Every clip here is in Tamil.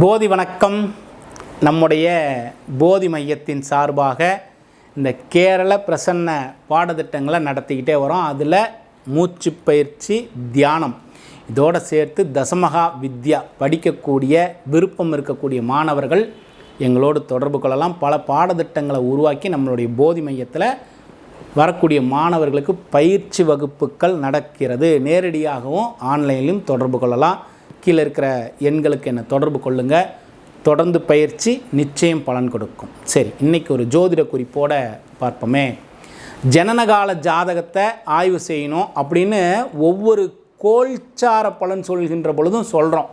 போதி வணக்கம். நம்முடைய போதி மையத்தின் சார்பாக இந்த கேரள பிரசன்ன பாடத்திட்டங்களை நடத்திக்கிட்டே வரோம். அதில் மூச்சு பயிற்சி தியானம் இதோடு சேர்த்து தசமகா வித்யா படிக்கக்கூடிய விருப்பம் இருக்கக்கூடிய மாணவர்கள் எங்களோடு தொடர்பு கொள்ளலாம். பல பாடத்திட்டங்களை உருவாக்கி நம்மளுடைய போதி மையத்தில் வரக்கூடிய மாணவர்களுக்கு பயிற்சி வகுப்புகள் நடக்கிறது. நேரடியாகவும் ஆன்லைனிலும் தொடர்பு கொள்ளலாம். கீழே இருக்கிற எண்களுக்கு என்னை தொடர்பு கொள்ளுங்கள் தொடர்ந்து பயிற்சி நிச்சயம் பலன் கொடுக்கும். சரி இன்றைக்கி ஒரு ஜோதிட குறிப்போட பார்ப்போமே. ஜனனகால ஜாதகத்தை ஆய்வு செய்யணும் அப்படின்னு ஒவ்வொரு கோல்சார பலன் சொல்கின்ற பொழுதும் சொல்கிறோம்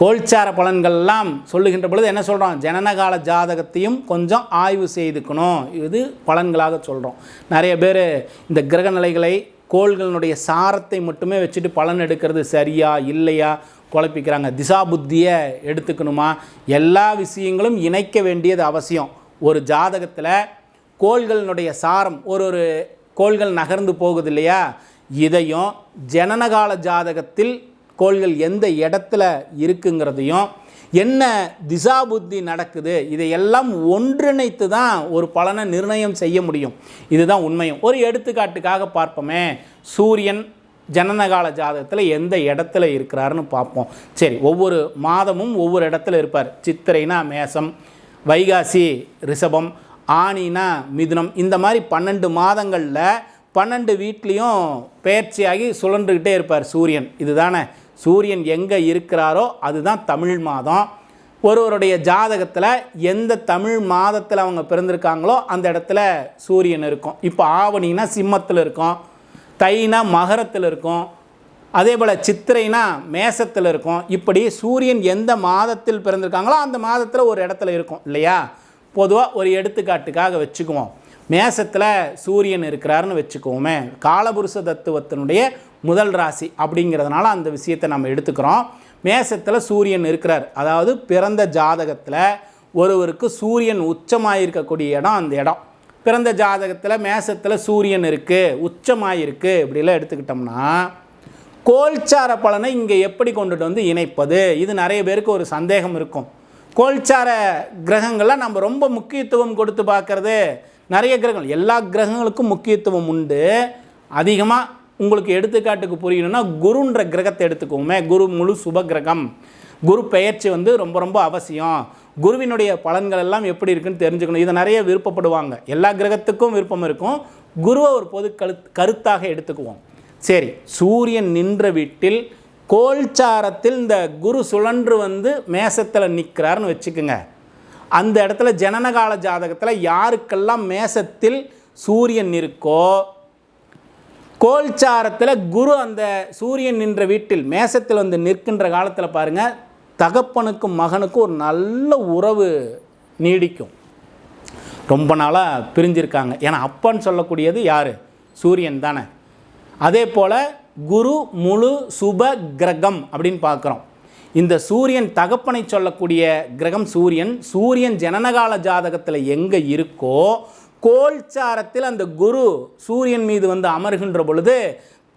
கோல்சார பலன்கள்லாம் சொல்லுகின்ற பொழுது என்ன சொல்கிறோம் ஜனனகால ஜாதகத்தையும் கொஞ்சம் ஆய்வு செய்துக்கணும். இது பலன்களாக சொல்கிறோம் நிறைய பேர் இந்த கிரக நிலைகளை கோள்களினுடைய சாரத்தை மட்டுமே வச்சுட்டு பலன் எடுக்கிறது சரியா இல்லையா? குழப்பிக்கிறாங்க. திசா புத்தியை எடுத்துக்கணுமா? எல்லா விஷயங்களும் இணைக்க வேண்டியது அவசியம். ஒரு ஜாதகத்தில் கோள்களினுடைய சாரம் ஒரு ஒரு கோள்கள் நகர்ந்து போகுது இல்லையா இதையும் ஜனனகால ஜாதகத்தில் கோள்கள் எந்த இடத்துல இருக்குங்கிறதையும் என்ன திசா புத்தி நடக்குது? இதையெல்லாம் ஒன்றிணைத்து தான் ஒரு பலனை நிர்ணயம் செய்ய முடியும். இதுதான் உண்மையும். ஒரு எடுத்துக்காட்டுக்காக பார்ப்போமே. சூரியன் ஜனனகால ஜாதகத்தில் எந்த இடத்துல இருக்கிறாருன்னு பார்ப்போம். சரி ஒவ்வொரு மாதமும் ஒவ்வொரு இடத்துல இருப்பார். சித்திரைனா மேசம் வைகாசி ரிஷபம் ஆனினா மிதுனம். இந்த மாதிரி பன்னெண்டு மாதங்களில் பன்னெண்டு வீட்லேயும் பெயர்ச்சியாகி சுழன்றுக்கிட்டே இருப்பார் சூரியன். இதுதானே? சூரியன் எங்கே இருக்கிறாரோ அதுதான் தமிழ் மாதம். ஒருவருடைய ஜாதகத்தில் எந்த தமிழ் மாதத்தில் அவங்க பிறந்திருக்காங்களோ அந்த இடத்துல சூரியன் இருக்கும். இப்போ ஆவணினா சிம்மத்தில் இருக்கும். தைனா மகரத்தில் இருக்கும். அதே போல் சித்திரைனா மேசத்தில் இருக்கும். இப்படி சூரியன் எந்த மாதத்தில் பிறந்திருக்காங்களோ அந்த மாதத்தில் ஒரு இடத்துல இருக்கும் இல்லையா? பொதுவாக ஒரு எடுத்துக்காட்டுக்காக வச்சுக்குவோம். மேசத்தில் சூரியன் இருக்கிறாருன்னு வச்சுக்கோமே காலபுருஷ தத்துவத்தினுடைய முதல் ராசி அப்படிங்கிறதுனால அந்த விஷயத்தை நம்ம எடுத்துக்கிறோம். மேசத்தில் சூரியன் இருக்கிறார். அதாவது பிறந்த ஜாதகத்தில் ஒருவருக்கு சூரியன் உச்சமாக இருக்கக்கூடிய இடம் அந்த இடம். பிறந்த ஜாதகத்தில் மேசத்தில் சூரியன் இருக்குது உச்சமாயிருக்கு இப்படிலாம் எடுத்துக்கிட்டோம்னா கோல்சார பலனை இங்கே எப்படி கொண்டுட்டு வந்து இணைப்பது? இது நிறைய பேருக்கு ஒரு சந்தேகம் இருக்கும். கோல்சார கிரகங்களை நம்ம ரொம்ப முக்கியத்துவம் கொடுத்து பார்க்குறது நிறைய கிரகங்கள் எல்லா கிரகங்களுக்கும் முக்கியத்துவம் உண்டு. அதிகமாக உங்களுக்கு எடுத்துக்காட்டுக்கு புரியணும்னா குருன்ற கிரகத்தை எடுத்துக்கோமே. குரு முழு சுப கிரகம். குரு பெயர்ச்சி வந்து ரொம்ப ரொம்ப அவசியம். குருவினுடைய பலன்கள் எல்லாம் எப்படி இருக்குன்னு தெரிஞ்சுக்கணும். இதை நிறைய விருப்பப்படுவாங்க. எல்லா கிரகத்துக்கும் விருப்பம் இருக்கும். குருவை ஒரு பொது கரு கருத்தாக எடுத்துக்குவோம். சரி சூரியன் நின்ற வீட்டில் கோல்சாரத்தில் இந்த குரு சுழன்று வந்து மேசத்தில் நிற்கிறாருன்னு வச்சுக்கோங்க. அந்த இடத்துல ஜனனகால ஜாதகத்தில் யாருக்கெல்லாம் மேசத்தில் சூரியன் இருக்கோ கோல்சாரத்தில் குரு அந்த சூரியன் நின்ற வீட்டில் மேசத்தில் வந்து நிற்கின்ற காலத்தில் பாருங்கள் தகப்பனுக்கும் மகனுக்கும் ஒரு நல்ல உறவு நீடிக்கும். ரொம்ப நாளாக பிரிஞ்சிருக்காங்க. ஏன்னா அப்பன்னு சொல்லக்கூடியது யார்? சூரியன் தானே. அதே போல் குரு முழு சுப கிரகம் அப்படின்னு பார்க்குறோம். இந்த சூரியன் தகப்பனை சொல்லக்கூடிய கிரகம் சூரியன் சூரியன் ஜனனகால ஜாதகத்தில் எங்கே இருக்கோ கோல்சாரத்தில் அந்த குரு சூரியன் மீது வந்து அமர்கின்ற பொழுது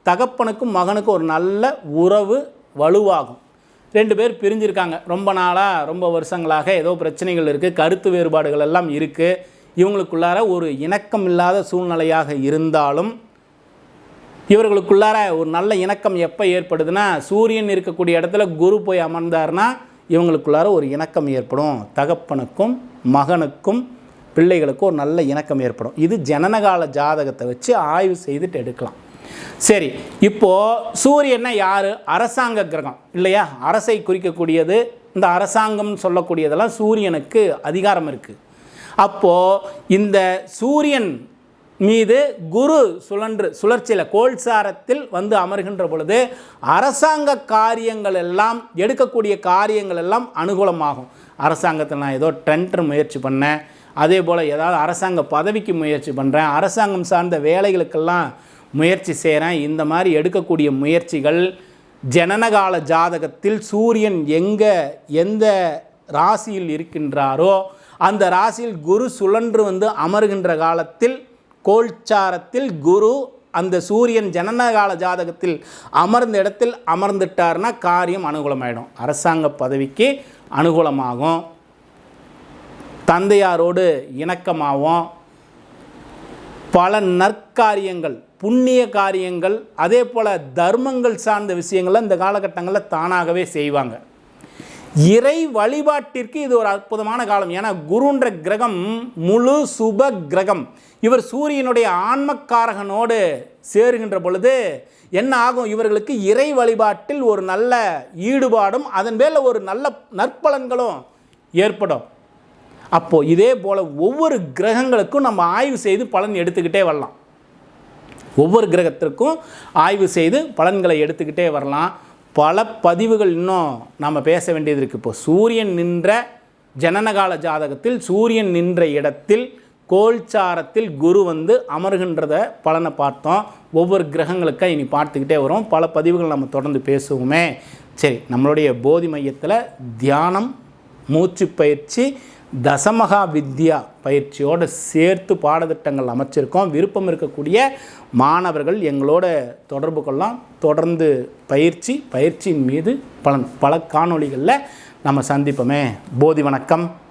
தகப்பனுக்கும் மகனுக்கும் ஒரு நல்ல உறவு வலுவாகும். ரெண்டு பேர் பிரிஞ்சிருக்காங்க. ரொம்ப நாளாக ரொம்ப வருஷங்களாக ஏதோ பிரச்சனைகள் இருக்குது கருத்து வேறுபாடுகள் எல்லாம் இருக்குது இவங்களுக்குள்ளார ஒரு இணக்கம் இல்லாத சூழ்நிலையாக இருந்தாலும் இவர்களுக்குள்ளார ஒரு நல்ல இணக்கம் எப்போ ஏற்படுதுன்னா சூரியன் இருக்கக்கூடிய இடத்துல குரு போய் அமர்ந்தார்னா இவங்களுக்குள்ளார ஒரு இணக்கம் ஏற்படும். தகப்பனுக்கும் மகனுக்கும் பிள்ளைகளுக்கும் ஒரு நல்ல இணக்கம் ஏற்படும். இது ஜனனகால ஜாதகத்தை வச்சு ஆய்வு செய்துட்டு எடுக்கலாம். சரி இப்போது சூரியன்னா யார்? அரசாங்க கிரகம் இல்லையா? அரசை குறிக்கக்கூடியது இந்த அரசாங்கம் சொல்லக்கூடியதெல்லாம் சூரியனுக்கு அதிகாரம் இருக்குது அப்போது இந்த சூரியன் மீது குரு சுழன்று சுழற்சியில் கோல்சாரத்தில் வந்து அமர்கின்ற பொழுது அரசாங்க காரியங்கள் எல்லாம் எடுக்கக்கூடிய காரியங்கள் எல்லாம் அனுகூலமாகும். அரசாங்கத்தில் நான் ஏதோ டெண்டர் முயற்சி பண்ணேன். அதே போல் ஏதாவது அரசாங்க பதவிக்கு முயற்சி பண்ணுறேன் அரசாங்கம் சார்ந்த வேலைகளுக்கெல்லாம் முயற்சி செய்கிறேன் இந்த மாதிரி எடுக்கக்கூடிய முயற்சிகள் ஜனனகால ஜாதகத்தில் சூரியன் எங்கே எந்த ராசியில் இருக்கின்றாரோ அந்த ராசியில் குரு சுழன்று வந்து அமர்கின்ற காலத்தில் கோல்சாரத்தில் குரு அந்த சூரியன் ஜனனகால ஜாதகத்தில் அமர்ந்த இடத்தில் அமர்ந்துட்டார்னா காரியம் அனுகூலமாயிடும். அரசாங்க பதவிக்கு அனுகூலமாகும். தந்தையாரோடு இணக்கமாகவும் பல நற்காரியங்கள் புண்ணிய காரியங்கள் அதே போல் தர்மங்கள் சார்ந்த விஷயங்களை இந்த காலகட்டங்களில் தானாகவே செய்வாங்க. இறை வழிபாட்டிற்கு இது ஒரு அற்புதமான காலம். ஏன்னா குருன்ற கிரகம் முழு சுப கிரகம். இவர் சூரியனுடைய ஆன்மக்காரகனோடு சேருகின்ற பொழுது என்ன ஆகும்? இவர்களுக்கு இறை வழிபாட்டில் ஒரு நல்ல ஈடுபாடும் அதன் மேலே ஒரு நல்ல நற்பலன்களும் ஏற்படும். அப்போது இதே போல் ஒவ்வொரு கிரகங்களுக்கும் நம்ம ஆய்வு செய்து பலன் எடுத்துக்கிட்டே வரலாம். ஒவ்வொரு கிரகத்திற்கும் ஆய்வு செய்து பலன்களை எடுத்துக்கிட்டே வரலாம். பல பதிவுகள் இன்னும் நாம் பேச வேண்டியது இருக்குது இப்போ சூரியன் நின்ற ஜனனகால ஜாதகத்தில் சூரியன் நின்ற இடத்தில் கோல்சாரத்தில் குரு வந்து அமர்கின்றத பலனை பார்த்தோம். ஒவ்வொரு கிரகங்களுக்காக இனி பார்த்துக்கிட்டே வரும். பல பதிவுகள் நம்ம தொடர்ந்து பேசுவோமே. சரி நம்மளுடைய போதி மையத்தில் தியானம் மூச்சு பயிற்சி தசமகா வித்யா பயிற்சியோடு சேர்த்து பாடத்திட்டங்கள் அமைச்சிருக்கோம். விருப்பம் இருக்கக்கூடிய மாணவர்கள் எங்களோட தொடர்பு கொள்ளலாம். தொடர்ந்து பயிற்சி பயிற்சியின் மீது பலன் பல காணொளிகளில் நம்ம சந்திப்போமே. போதி வணக்கம்.